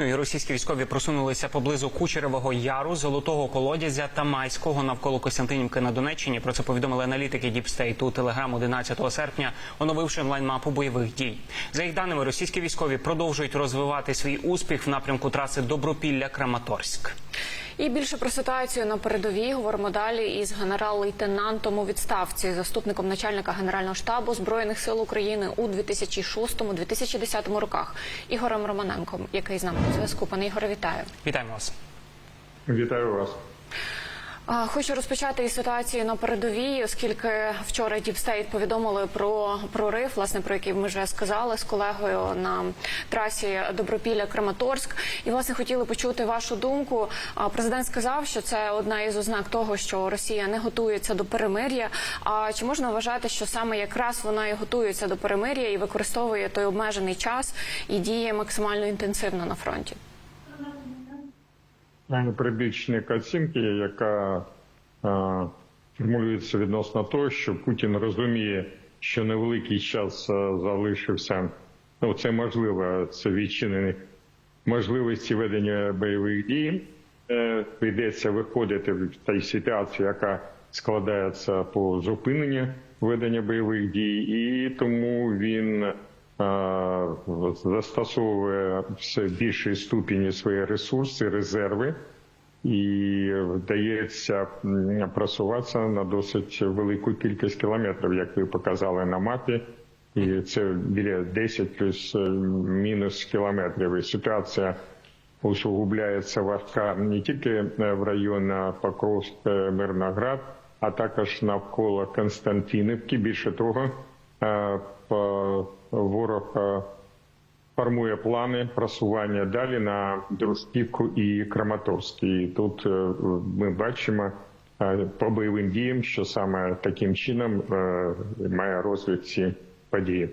Ну і російські військові просунулися поблизу Кучеревого Яру, Золотого Колодязя та Майського навколо Костянтинівки на Донеччині. Про це повідомили аналітики Діпстейту Телеграм 11 серпня, оновивши онлайн-мапу бойових дій. За їх даними, російські військові продовжують розвивати свій успіх в напрямку траси Добропілля-Краматорськ. І більше про ситуацію на передовій говоримо далі із генерал-лейтенантом у відставці, заступником начальника генерального штабу збройних сил України у 2006-2010 роках Ігорем Романенком, який з нами на зв'язку. Пане Ігоре, вітаю. Вітаємо вас. Вітаю вас. Хочу розпочати із ситуації на передовій, оскільки вчора Діпстейт повідомили про прорив, власне про який ми вже сказали з колегою на трасі Добропілля Краматорськ. І власне хотіли почути вашу думку. Президент сказав, що це одна із ознак того, що Росія не готується до перемир'я. А чи можна вважати, що саме якраз вона і готується до перемир'я і використовує той обмежений час і діє максимально інтенсивно на фронті? Прибічник оцінки, яка е, формулюється відносно того, що Путін розуміє, що невеликий час е, залишився. Ну, це можливо, це відчинені можливості ведення бойових дій. Е, прийдеться виходити в тій ситуації, яка складається по зупиненню ведення бойових дій, і тому він застосовує все більшій ступені свої ресурси, резерви, і вдається просуватися на досить велику кількість кілометрів, як ви показали на мапі. І це біля 10 плюс е, мінус кілометрів. І ситуація усугубляється важка не тільки е, в районі Покровськ, е, Мирноград, а також навколо Константинівки. Більше того, по- ворог е, формує плани просування далі на Дружківку і Краматорськ. І тут е, ми бачимо е, по бойовим діям, що саме таким чином має розвиток ці події.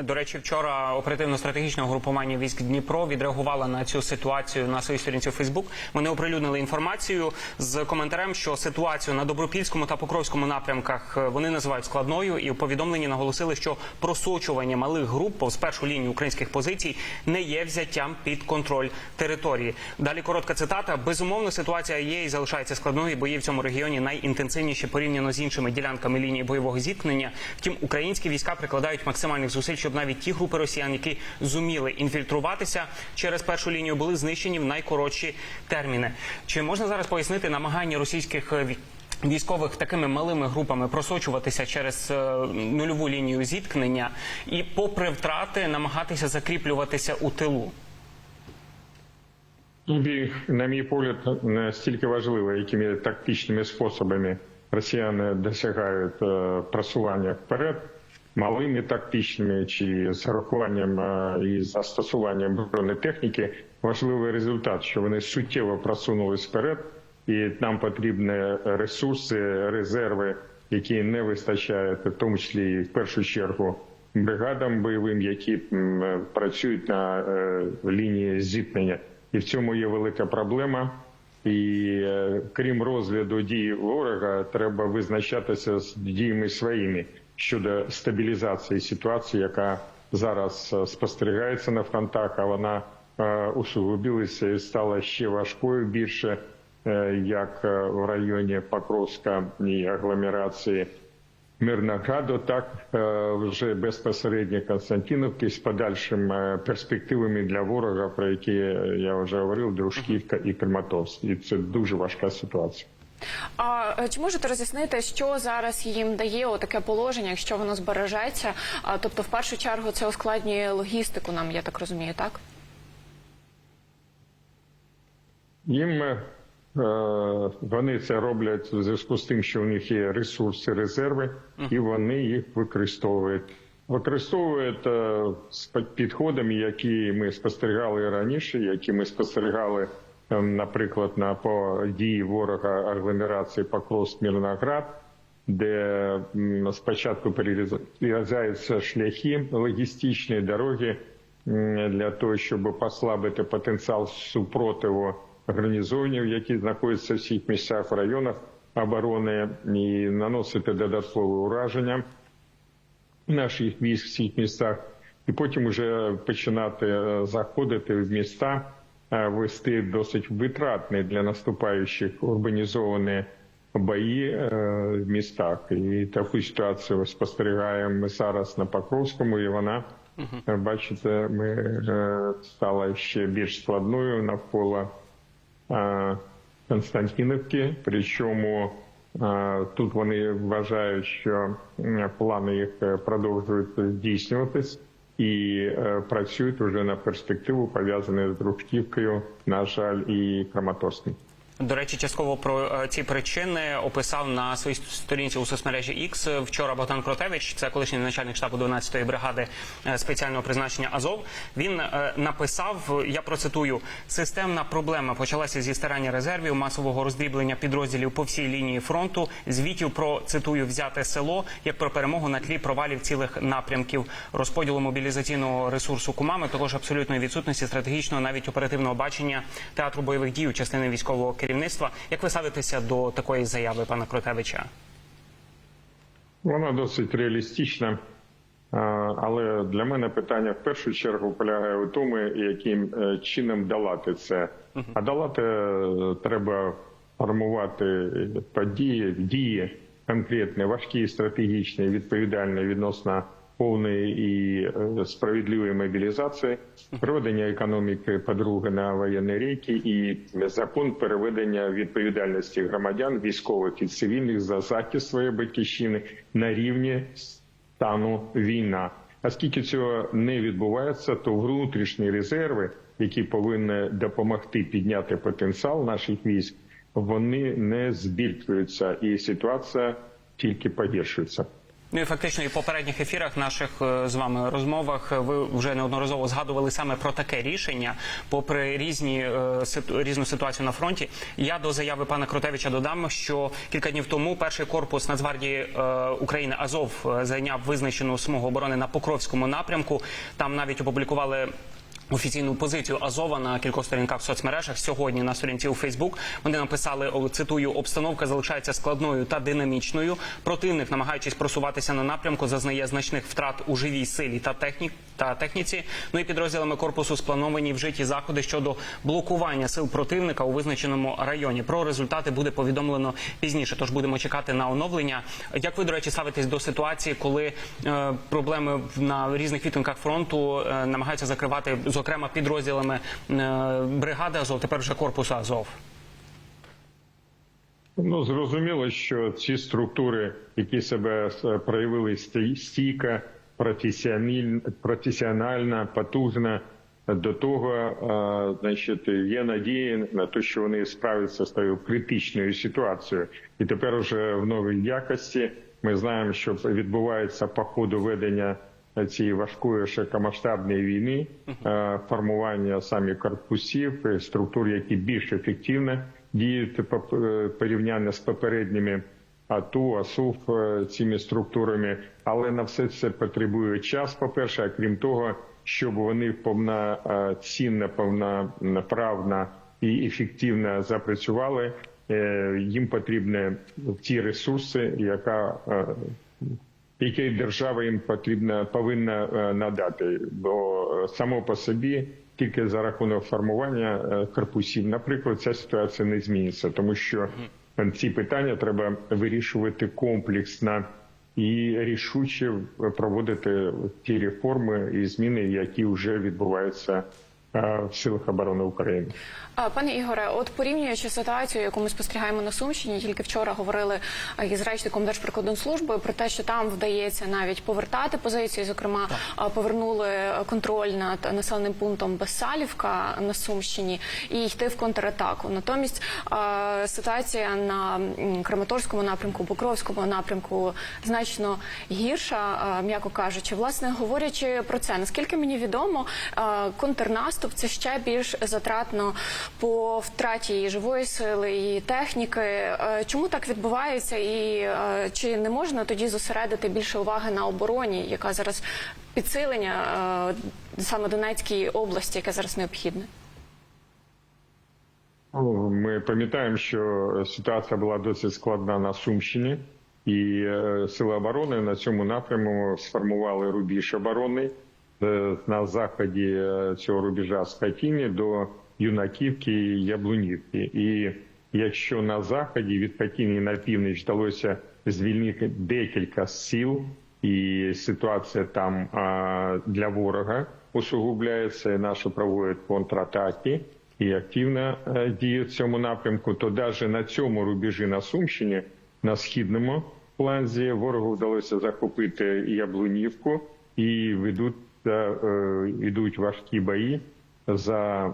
До речі, вчора оперативно-стратегічне угрупування військ Дніпро відреагувало на цю ситуацію на своїй сторінці у Фейсбук. Вони оприлюднили інформацію з коментарем, що ситуацію на Добропільському та Покровському напрямках е, вони називають складною, і у повідомленні наголосили, що просочування малих груп повз першу лінію українських позицій не є взяттям під контроль території. Далі коротка цитата: безумовно, ситуація є і залишається складною. Бої в цьому регіоні найінтенсивніші порівняно з іншими ділянками лінії бойового зіткнення. Втім, українські війська прикладають максимальних зусиль, щоб навіть ті групи росіян, які зуміли інфільтруватися через першу лінію, були знищені в найкоротші терміни. Чи можна зараз пояснити намагання російських е, Військових такими малими групами просочуватися через е, нульову лінію зіткнення і, попри втрати, намагатися закріплюватися у тилу. І, на мій погляд, настільки важливо, якими тактичними способами росіяни досягають е, просування вперед, малими тактичними чи з урахуванням е, і застосуванням бронетехніки, важливий результат, що вони суттєво просунулись вперед, і нам потрібні ресурси, резерви, які не вистачають, в тому числі і в першу чергу бригадам бойовим, які працюють на е, лінії зіткнення. І в цьому є велика проблема. І е, крім розгляду дій ворога, треба визначатися з діями своїми щодо стабілізації ситуації, яка зараз е, спостерігається на фронтах, а вона е, усугубилася і стала ще важкою більше, е, як в районі Покровська і агломерації. Мирнограду, так вже безпосередньо Константиновки з подальшим е, перспективами для ворога, про які я вже говорив, Дружківка і Краматорськ. І це дуже важка ситуація. А е, чи можете роз'яснити, що зараз їм дає таке положення, якщо воно збережеться? А, тобто, в першу чергу, це ускладнює логістику нам, я так розумію, так? Їм е, вони це роблять в зв'язку з тим, що у них є ресурси, резерви, і вони їх використовують. Використовують е, з підходами, які ми спостерігали раніше, які ми спостерігали, наприклад, на події ворога агломерації Покровськ Мірноград, де спочатку перерізаються шляхи логістичні дороги для того, щоб послабити потенціал супротиву гарнізонів, які знаходяться в всіх місцях в районах оборони, і наносити додаткове ураження наших військ в цих містах, і потім вже починати е, заходити в міста вести досить витратні для наступаючих урбанізовані бої е, в містах. І таку ситуацію спостерігаємо ми зараз на Покровському, і вона, е, бачите, ми е, стала ще більш складною навколо е, Константинівки. Причому е, тут вони вважають, що плани їх е, продовжують здійснюватись. І е, працюють уже на перспективу пов'язані з Дружківкою, на жаль, і Краматорськом. До речі, частково про е, ці причини описав на своїй сторінці у соцмережі X вчора Богдан Кротевич, це колишній начальник штабу 12-ї бригади е, спеціального призначення Азов. Він е, написав: я процитую: системна проблема почалася зі старання резервів, масового роздріблення підрозділів по всій лінії фронту. Звітів про цитую взяте село як про перемогу на тлі провалів цілих напрямків, розподілу мобілізаційного ресурсу кумами, також абсолютної відсутності стратегічного, навіть оперативного бачення театру бойових дій частини військового керівництва. Як ви ставитеся до такої заяви пана Кротевича? Вона досить реалістична, але для мене питання в першу чергу полягає у тому, яким е, чином долати це. А долати е, треба формувати події, дії конкретні, важкі, стратегічні, відповідальні відносно повної і е, справедливої мобілізації, приведення економіки, по-друге, на воєнні рейки і закон переведення відповідальності громадян, військових і цивільних за захист своєї батьківщини на рівні стану війна. Оскільки цього не відбувається, то внутрішні резерви, які повинні допомогти підняти потенціал наших військ, вони не збільшуються, і ситуація тільки погіршується. Ну і фактично і в попередніх ефірах наших е, з вами розмовах е, ви вже неодноразово згадували саме про таке рішення, попри різні е, різну ситуацію на фронті. Я до заяви пана Кротевича додам, що кілька днів тому перший корпус Нацгвардії України Азов зайняв визначену смугу оборони на Покровському напрямку. Там навіть опублікували. Офіційну позицію Азова на кількох сторінках в соцмережах сьогодні на сторінці у Фейсбук. Вони написали цитую: обстановка залишається складною та динамічною. Противник, намагаючись просуватися на напрямку, зазнає значних втрат у живій силі та технік та техніці. Ну і підрозділами корпусу сплановані вжиті заходи щодо блокування сил противника у визначеному районі. Про результати буде повідомлено пізніше. Тож будемо чекати на оновлення. Як ви до речі ставитесь до ситуації, коли е, проблеми на різних відтинках фронту е, намагаються закривати, зокрема підрозділами е, бригади Азов, тепер вже корпусу Азов? Ну зрозуміло, що ці структури, які себе е, проявили стій- стійко, професіонально, потужно, до того, значить, є надії на те, що вони справляться з тою критичною ситуацією. І тепер уже в новій якості ми знаємо, що відбувається по ходу ведення цієї важкої широкомасштабної війни, формування самі корпусів, структур, які більш ефективно діють по е, з попередніми АТУ, АСУФ е, цими структурами, але на все це потребує час. По перше, а крім того, щоб вони повноцінно, повноправно і ефективно запрацювали, е, їм потрібні ті ресурси, яка е, які держава їм потрібна повинна е, надати, бо е, само по собі тільки за рахунок формування е, корпусів, наприклад, ця ситуація не зміниться, тому що е, ці питання треба вирішувати комплексно і рішуче проводити ті реформи і зміни, які вже відбуваються в силах оборони України. Пане Ігоре, от порівнюючи ситуацію, яку ми спостерігаємо на Сумщині, тільки вчора говорили із речником Держприкордонслужби про те, що там вдається навіть повертати позиції. Зокрема, а, повернули контроль над населеним пунктом Безсалівка на Сумщині і йти в контратаку. Натомість ситуація на Краматорському напрямку, Покровському напрямку значно гірша, м'яко кажучи. Власне говорячи про це, наскільки мені відомо, а, контрнаступ це ще більш затратно по втраті і живої сили і техніки. Е, Чому так відбувається, і е, чи не можна тоді зосередити більше уваги на обороні, яка зараз підсилення е, саме Донецькій області, яке зараз необхідне? Ми пам'ятаємо, що ситуація була досить складна на Сумщині, і сили оборони на цьому напряму сформували рубіж оборони е, на заході е, цього рубежа з Хатіні до Юнаківки і Яблунівки. І якщо на заході від Катіні на північ вдалося звільнити декілька сіл, і ситуація там для ворога усугубляється, і наші проводять контратаки і активно е, діють в цьому напрямку, то навіть на цьому рубежі на Сумщині, на східному фланзі, ворогу вдалося захопити Яблунівку і ведуть е, е, йдуть важкі бої за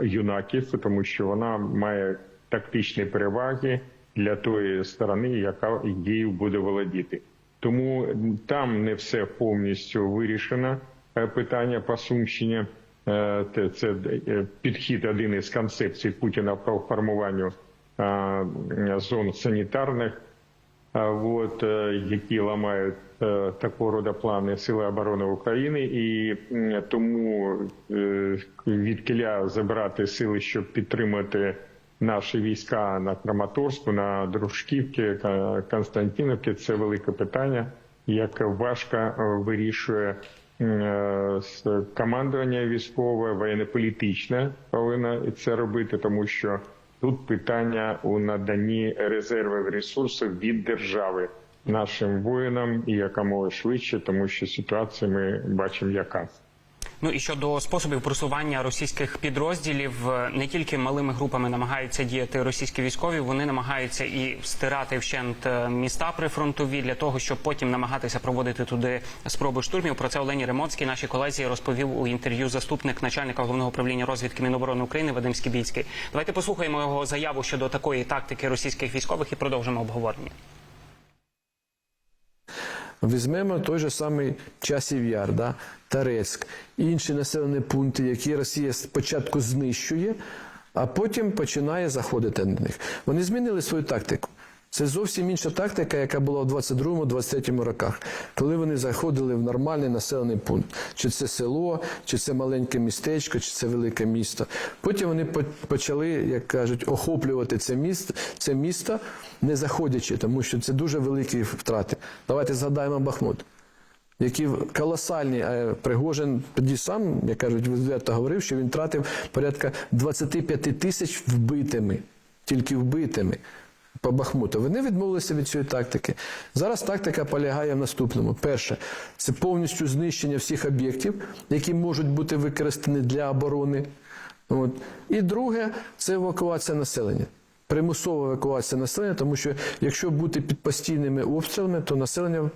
юнаків, тому що вона має тактичні переваги для тої сторони, яка її буде володіти. Тому там не все повністю вирішено. е, Питання по Сумщині. Е, Це е, підхід один із концепцій Путіна по формуванню е, зон санітарних, а, от, е, які ламають е, такого роду плани Сили оборони України, і тому е, від киля забирати сили, щоб підтримати наші війська на Краматорську, на Дружківці, Константинівці, це велике питання, яке важко е, вирішує командування військове, воєнно-політичне повинно це робити, тому що Тут питання у наданні резервів ресурсів від держави нашим воїнам і якомога швидше, тому що ситуація ми бачимо, яка. Ну і щодо способів просування російських підрозділів, е, не тільки малими групами намагаються діяти російські військові, вони намагаються і стирати вщент е, міста прифронтові для того, щоб потім намагатися проводити туди спроби штурмів. Про це Олені Ремонський, нашій колезі, розповів у інтерв'ю заступник начальника головного управління розвідки Міноборони України Вадим Скібіцький. Давайте послухаємо його заяву щодо такої тактики російських військових і продовжимо обговорення. Візьмемо той же самий Часів Яр, да? Тарецьк, інші населені пункти, які Росія спочатку знищує, а потім починає заходити на них. Вони змінили свою тактику. Це зовсім інша тактика, яка була в 22-23 роках, коли вони заходили в нормальний населений пункт. Чи це село, чи це маленьке містечко, чи це велике місто. Потім вони почали, як кажуть, охоплювати це місто, це місто, не заходячи, тому що це дуже великі втрати. Давайте згадаємо Бахмут які колосальні. Е, Пригожин тоді сам, як кажуть, відверто говорив, що він тратив порядка 25 тисяч вбитими, тільки вбитими по Бахмуту. Вони відмовилися від цієї тактики. Зараз тактика полягає в наступному: перше, це повністю знищення всіх об'єктів, які можуть бути використані для оборони. От. І друге це евакуація населення. Примусова евакуація населення, тому що якщо бути під постійними обстрілами, то населення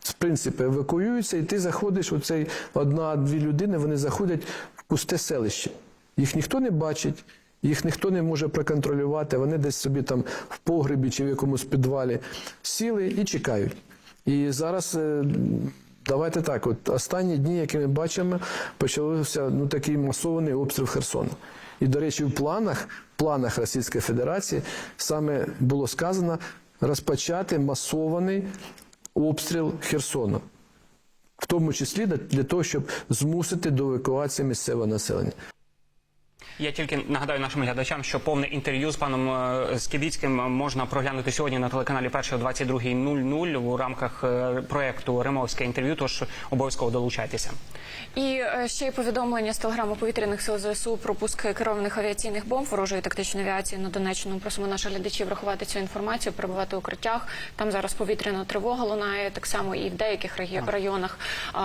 в принципі евакуюється, і ти заходиш у цей одна-дві людини, вони заходять в пусте селище. Їх ніхто не бачить, їх ніхто не може проконтролювати. Вони десь собі там в погребі чи в якомусь підвалі сіли і чекають. І зараз. е, Давайте так, от останні дні, які ми бачимо, почався ну такий масований обстріл Херсону. І, до речі, в планах, планах Російської Федерації саме було сказано розпочати масований обстріл Херсону, в тому числі для того, щоб змусити до евакуації місцевого населення. Я тільки нагадаю нашим глядачам, що повне інтерв'ю з паном е, Скібіцьким можна проглянути сьогодні на телеканалі Перший о 22.00 у рамках е, проекту Римовське інтерв'ю. Тож обов'язково долучайтеся. І е, ще й повідомлення з телеграму повітряних сил ЗСУ про пуск керованих авіаційних бомб ворожої тактичної авіації на Донеччину. Просимо наших глядачів врахувати цю інформацію, перебувати в укриттях. Там зараз повітряна тривога лунає так само і в деяких районах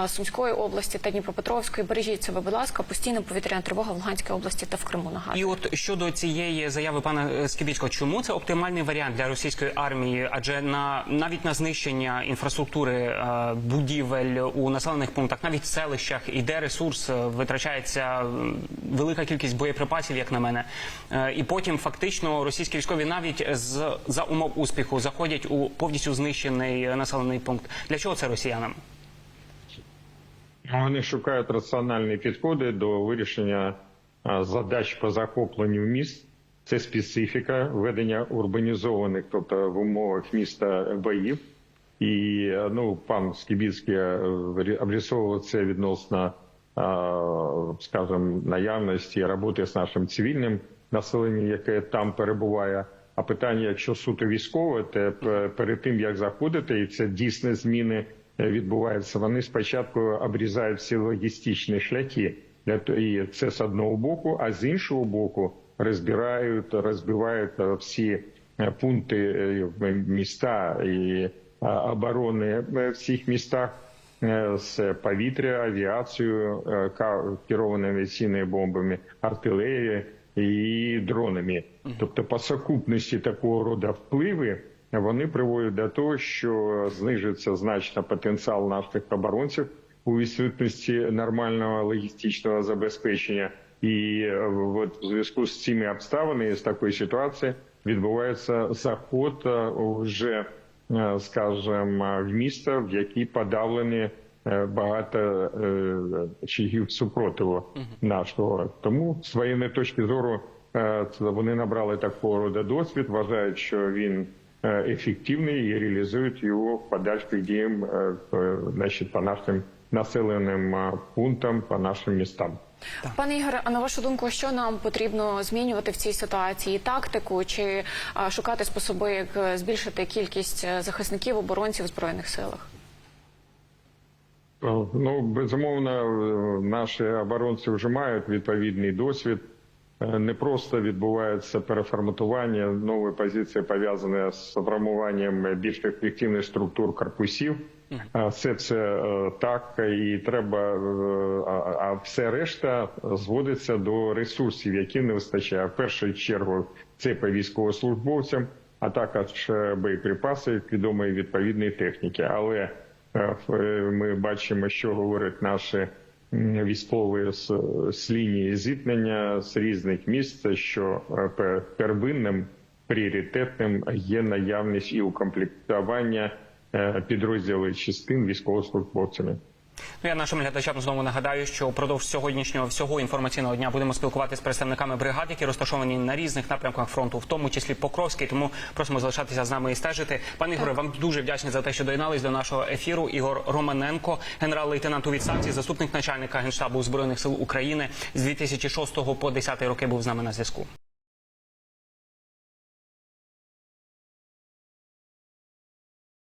Сумської області та Дніпропетровської. Бережіть себе, будь ласка, постійна повітряна тривога в Луганській області та в Криму. Нагадую. І от щодо цієї заяви пана е, Скібіцького, чому це оптимальний варіант для російської армії? Адже на навіть на знищення інфраструктури е, будівель у населених пунктах, навіть в селищах, іде ресурс, е, витрачається велика кількість боєприпасів, як на мене. І потім фактично російські військові навіть з за умов успіху заходять у повністю знищений населений пункт. Для чого це росіянам? Вони шукають раціональні підходи до вирішення задач по захопленню міст. Це специфіка ведення урбанізованих, тобто в умовах міста боїв. І е, ну, пан Скібіцький е, це відносно, скажімо, наявності роботи з нашим цивільним населенням, яке там перебуває. А питання, якщо суто військове, то е, перед тим як заходити, і це дійсні зміни е, відбуваються. Вони спочатку обрізають всі логістичні шляхи і це з одного боку, а з іншого боку розбирають, розбивають е, всі е, пункти е, міста і оборони в всіх містах з повітря, авіацією, керованими авіаційними бомбами, артилерією і дронами. Тобто, по сукупності такого роду впливи вони приводять до того, що знижується значно потенціал наших оборонців у відсутності нормального логістичного забезпечення. І е, от в зв'язку з цими обставинами з такої ситуації відбувається заход е, вже, е, скажімо, в місто, в які подавлені багато чигів супротиву нашого. Тому з воєнної точки зору вони набрали такого роду досвід, вважають, що він ефективний і реалізують його в подальших діях е, значить, по нашим населеним е, пунктам, по нашим містам. Пане Ігоре, а на вашу думку, що нам потрібно змінювати в цій ситуації? Тактику чи а, шукати способи, як е, збільшити кількість е, захисників оборонців в збройних силах? Ну, безумовно, е, наші оборонці вже мають відповідний досвід. Е, Не просто відбувається переформатування, нові позиції пов'язані з формуванням більш ефективних структур корпусів. Все це е, так, і треба, е, а- все решта зводиться до ресурсів, яким не вистачає. В першу чергу це по військовослужбовцям, а також боєприпаси, відомої відповідної техніки. Але Ми бачимо, що говорять наші м, військові з, з лінії зіткнення з різних місць, що е, первинним пріоритетним є наявність і укомплектування е, підрозділів частин військовослужбовцями. Ну, я нашим глядачам знову нагадаю, що впродовж сьогоднішнього всього інформаційного дня будемо спілкуватися з представниками бригад, які розташовані на різних напрямках фронту, в тому числі Покровський. Тому просимо залишатися з нами і стежити. Пане Ігоре, вам дуже вдячні за те, що доєднались до нашого ефіру. Ігор Романенко, генерал-лейтенант у відставці, заступник начальника генштабу збройних сил України з 2006 по 10 роки був з нами на зв'язку.